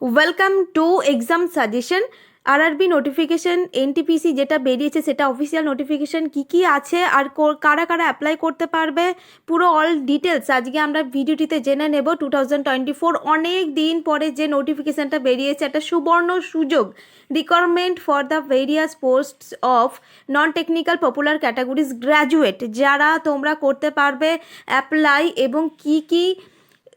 Welcome to exam suggestion RRB notification NTPC যেটা বেরিয়েছে, সেটা অফিসিয়াল নোটিফিকেশন কি কি আছে আর কারা কারা অ্যাপ্লাই করতে পারবে, পুরো অল ডিটেলস আজকে আমরা ভিডিওটিতে জেনে নেব। টু থাউজেন্ড টোয়েন্টি ফোর অনেক দিন পরে যে নোটিফিকেশনটা বেরিয়েছে, একটা সুবর্ণ সুযোগ। Requirement for the various posts of non technical popular categories graduate যারা তোমরা করতে পারবে অ্যাপ্লাই এবং কি কি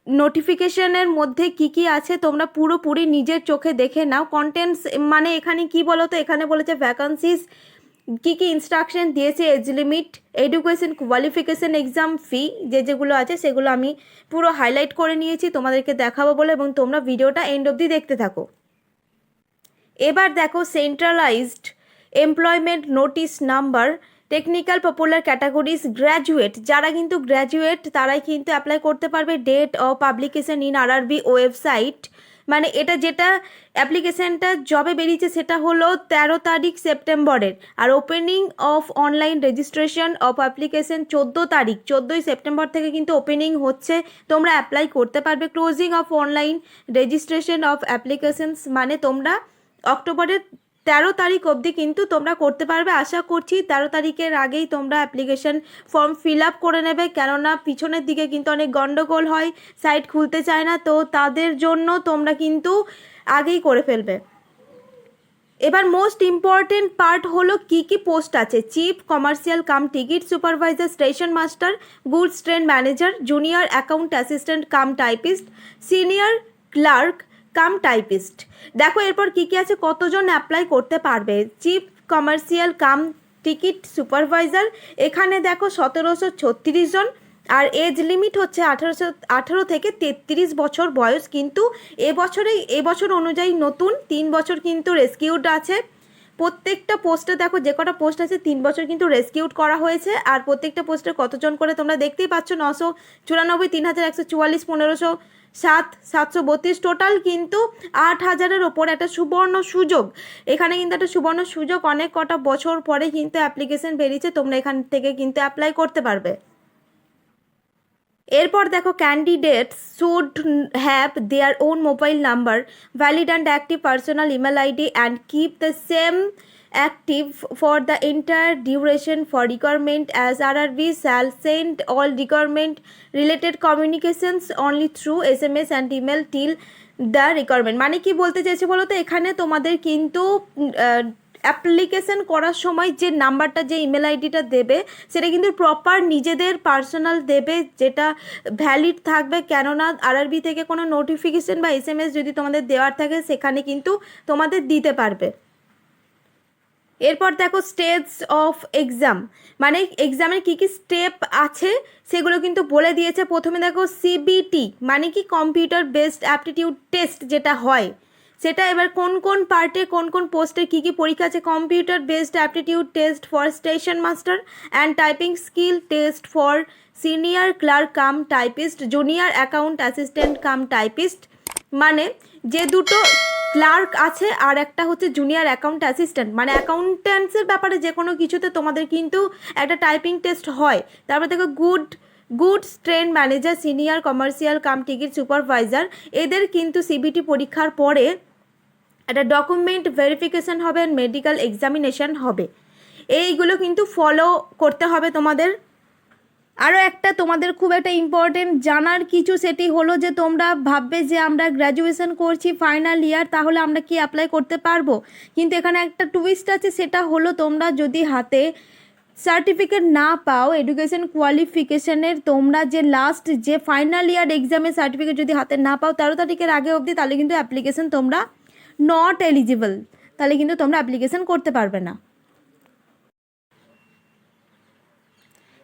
নোটিফিকেশনের মধ্যে কি কি আছে তোমরা পুরোপুরি নিজের চোখে দেখে নাও। কন্টেন্টস মানে এখানে কি বলো তো এখানে বলেছে ভ্যাকান্সিস কি কি ইনস্ট্রাকশন দিয়েছে age limit education qualification exam fee যে যেগুলো আছে সেগুলো আমি পুরো হাইলাইট করে নিয়েছি, তোমাদেরকে দেখাবো বলে, এবং তোমরা ভিডিওটা এন্ড অবধি দেখতে থাকো। এবার দেখো centralized employment notice number technical popular categories graduate যারা কিন্তু গ্র্যাজুয়েট তারাই কিন্তু অ্যাপ্লাই করতে পারবে date of publication in RRB website মানে এটা যেটা অ্যাপ্লিকেশনটা জবে বেরিয়েছে সেটা হলো তেরো তারিখ সেপ্টেম্বরের। আর opening of online registration of application চোদ্দ তারিখ, চোদ্দোই সেপ্টেম্বর থেকে কিন্তু ওপেনিং হচ্ছে। তোমরা অ্যাপ্লাই করতে পারবে closing of online registration of applications মানে তোমরা অক্টোবরের তেরো তারিখ অবধি কিন্তু তোমরা করতে পারবে। আশা করছি তেরো তারিখের আগেই তোমরা অ্যাপ্লিকেশন ফর্ম ফিল আপ করে নেবে। কেননা পিছনের দিকে কিন্তু অনেক গন্ডগোল হয় সাইট খুলতে চায় না। তো তাদের জন্য তোমরা কিন্তু আগেই করে ফেলবে। এবার মোস্ট ইম্পর্টেন্ট পার্ট হলো কি কি পোস্ট আছে? Chief commercial cum ticket supervisor station master goods train manager junior account assistant cum typist senior clerk cum typist দেখো, এরপর কি কি আছে? কতজন অ্যাপ্লাই করতে পারবে? Chief commercial cum ticket supervisor এখানে দেখো সতেরোশো ছত্রিশ জন। আর এজ লিমিট হচ্ছে আঠারোশো, আঠারো থেকে তেত্রিশ বছর বয়স। কিন্তু এবছরে এবছর অনুযায়ী নতুন, তিন বছর কিন্তু রেস্কিউড আছে। প্রত্যেকটা পোস্টে দেখো, যে কটা পোস্ট আছে, তিন বছর কিন্তু রেস্কিউড করা হয়েছে। আর প্রত্যেকটা পোস্টে কতজন করে তোমরা দেখতেই পাচ্ছ? নশো চুরানব্বই, তিন হাজার একশো চুয়াল্লিশ, পনেরোশো সাত, সাতশো বত্রিশ টোটাল কিন্তু আট হাজারের ওপর একটা সুবর্ণ সুযোগ। এখানে কিন্তু একটা সুবর্ণ সুযোগ, অনেক কটা বছর পরে কিন্তু অ্যাপ্লিকেশন বেরিয়েছে, তোমরা এখান থেকে কিন্তু অ্যাপ্লাই করতে পারবে। এরপর দেখো candidates should have their own mobile number valid and active personal email ID and keep the same active for the entire duration for requirement as RRB shall send, all requirement related communications only through SMS and email till the requirement. মানে কি বলতে চাইছি বলো তো? এখানে তোমাদের কিন্তু application করার সময় যে নাম্বারটা, যে ইমেল আইডিটা দেবে, সেটা কিন্তু প্রপার নিজেদের পার্সোনাল দেবে, যেটা ভ্যালিড থাকবে। কেননা আরআরবি থেকে কোনো নোটিফিকেশন বা এস যদি তোমাদের দেওয়ার থাকে, সেখানে কিন্তু তোমাদের দিতে পারবে। এরপর দেখো স্টেজ অফ এক্সাম মানে এক্সামের কী কী স্টেপ আছে সেগুলো কিন্তু বলে দিয়েছে। প্রথমে দেখো সিবিটি মানে কি কম্পিউটার বেসড অ্যাপটিটিউড টেস্ট যেটা হয়। সেটা এবার কোন কোন পার্টে কোন কোন পোস্টে কী কী পরীক্ষা আছে? Computer based aptitude test for station master and typing skill test for senior clerk cum typist junior account assistant cum typist মানে যে দুটো ক্লার্ক আছে আর একটা হচ্ছে জুনিয়র অ্যাকাউন্ট অ্যাসিস্ট্যান্ট। মানে অ্যাকাউন্ট্যান্সের ব্যাপারে যে কোনো কিছুতে তোমাদের কিন্তু একটা টাইপিং টেস্ট হয়। তারপর দেখো good goods train manager, senior commercial cum ticket supervisor. এদের কিন্তু সিবিটি পরীক্ষার পরে একটা ডকুমেন্ট ভেরিফিকেশন হবে মেডিকেল এক্সামিনেশন হবে। এইগুলো কিন্তু ফলো করতে হবে তোমাদের। আরও একটা তোমাদের খুব একটা ইম্পর্টেন্ট জানার কিছু সেটি হলো যে তোমরা ভাববে যে আমরা গ্র্যাজুয়েশন করছি ফাইনাল ইয়ার তাহলে আমরা কি অ্যাপ্লাই করতে পারব? কিন্তু এখানে একটা টুইস্ট আছে, সেটা হলো তোমরা যদি হাতে সার্টিফিকেট না পাও এডুকেশন কোয়ালিফিকেশনের তোমরা যে লাস্ট যে ফাইনাল ইয়ার এক্সামের সার্টিফিকেট যদি হাতে না পাও, তেরো তারিখের আগে অবধি, তাহলে কিন্তু অ্যাপ্লিকেশন তোমরা নট এলিজিবল তাহলে কিন্তু তোমরা অ্যাপ্লিকেশন করতে পারবে না।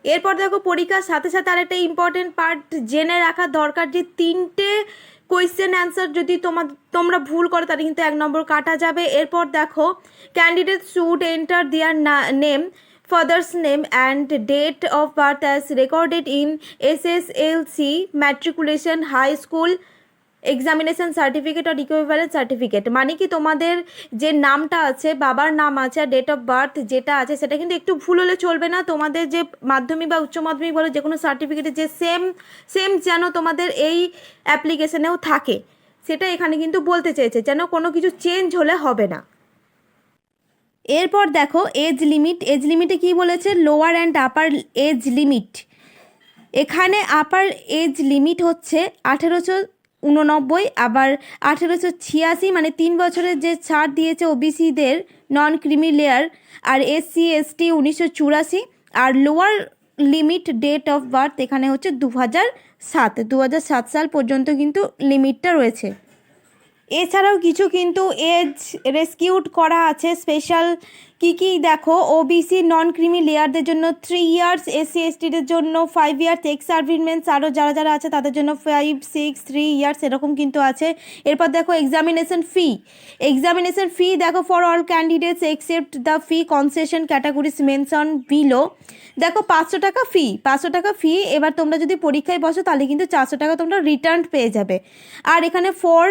এরপর দেখো পরীক্ষার সাথে সাথে আরেকটা ইম্পর্টেন্ট পার্ট জেনে রাখা দরকার যে তিনটে কোয়েশ্চেন অ্যান্সার যদি তোমার তোমরা ভুল করো তাহলে কিন্তু এক নম্বর কাটা যাবে। এরপর দেখো candidate should enter their name father's name and date of birth as recorded in S S L C matriculation high school examination certificate R equivalent certificate মানে কি তোমাদের যে নামটা আছে, বাবার নাম আছে আর ডেট অফ বার্থ যেটা আছে, সেটা কিন্তু একটু ভুল হলে চলবে না। তোমাদের যে মাধ্যমিক বা উচ্চ মাধ্যমিক বলো যে কোনো সার্টিফিকেটে যে সেম সেম যেন তোমাদের এই অ্যাপ্লিকেশনেও থাকে। সেটা এখানে কিন্তু বলতে চেয়েছে, যেন কোনো কিছু চেঞ্জ হলে হবে না। এরপর দেখো এজ লিমিট এজ লিমিটে কি বলেছে? Lower and upper age limit এখানে আপার এজ লিমিট হচ্ছে আঠেরোশো উননব্বই আবার আঠেরোশো ছিয়াশি মানে তিন বছরের যে ছাড় দিয়েছে ওবিসিদের নন ক্রিমি লেয়ার আর এসসি, এসটি উনিশশো চুরাশি, আর lower limit date of birth এখানে হচ্ছে দু হাজার সাত দু হাজার সাত সাল পর্যন্ত কিন্তু লিমিটটা রয়েছে। এছাড়াও কিছু কিন্তু এজ রেস্কিউড করা আছে, স্পেশাল কী কী দেখো? ওবিসি নন ক্রিমি লেয়ারদের জন্য থ্রি ইয়ার্স এসসি এসটিদের জন্য ফাইভ ইয়ার্স এক্স সার্ভিসমেন্টস আরও যারা যারা আছে তাদের জন্য ফাইভ সিক্স থ্রি ইয়ার্স এরকম কিন্তু আছে। এরপর দেখো এক্সামিনেশন ফি এক্সামিনেশন ফি দেখো for all candidates except the fee concession categories mention below দেখো পাঁচশো টাকা ফি পাঁচশো টাকা ফি এবার তোমরা যদি পরীক্ষায় বসো তাহলে কিন্তু চারশো টাকা তোমরা রিটার্ন পেয়ে যাবে। আর এখানে for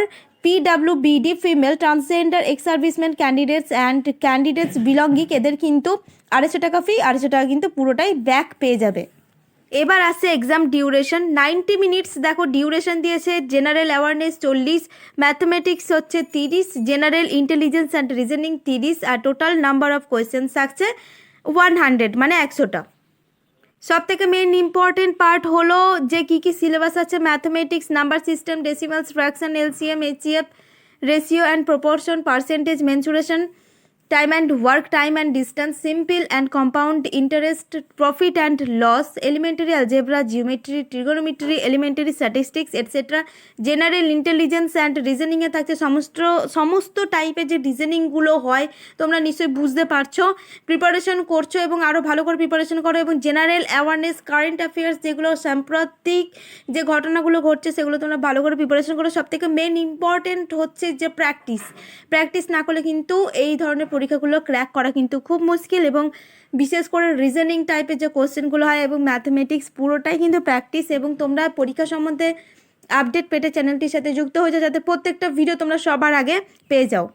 PWBD female transgender ex serviceman candidates and candidates belonging এদের কিন্তু আড়াইশো টাকা ফি আড়াইশো টাকা কিন্তু পুরোটাই ব্যাক পেয়ে যাবে। এবার আসছে এক্সাম ডিউরেশন নাইনটি মিনিটস দেখো ডিউরেশন দিয়েছে জেনারেল অ্যাওয়ারনেস চল্লিশ ম্যাথমেটিক্স হচ্ছে তিরিশ জেনারেল ইন্টেলিজেন্স অ্যান্ড রিজনিং তিরিশ, আর টোটাল নাম্বার অফ কোয়েশ্চেন্স থাকছে ওয়ান হান্ড্রেড মানে একশোটা। সব থেকে মেন ইম্পর্টেন্ট পার্ট হলো যে কী কী সিলেবাস আছে mathematics number system decimals fraction LCM HCF ratio and proportion percentage mensuration time and work time and distance simple and compound interest profit and loss elementary algebra geometry trigonometry elementary statistics etcetera general intelligence and রিজনিংয়ে থাকছে সমস্ত সমস্ত টাইপের যে রিজনিংগুলো হয়, তোমরা নিশ্চয়ই বুঝতে পারছ। প্রিপারেশন করছ এবং আরও ভালো করে প্রিপারেশন করো এবং জেনারেল অ্যাওয়ারনেস কারেন্ট অ্যাফেয়ার্স যেগুলো সাম্প্রতিক যে ঘটনাগুলো ঘটছে, সেগুলো তোমরা ভালো করে প্রিপারেশন করো। সব থেকে মেন ইম্পর্টেন্ট হচ্ছে যে প্র্যাকটিস প্র্যাকটিস না করলে কিন্তু এই ধরনের পরীক্ষাগুলো ক্র্যাক করা কিন্তু খুব মুশকিল এবং বিশেষ করে রিজনিং টাইপের যে কোশ্চেনগুলো হয় এবং ম্যাথমেটিক্স পুরোটাই কিন্তু প্র্যাকটিস এবং তোমরা পরীক্ষা সম্বন্ধে আপডেট পেটে চ্যানেলটির সাথে যুক্ত হয়ে যাও যাতে প্রত্যেকটা ভিডিও তোমরা সবার আগে পেয়ে যাও।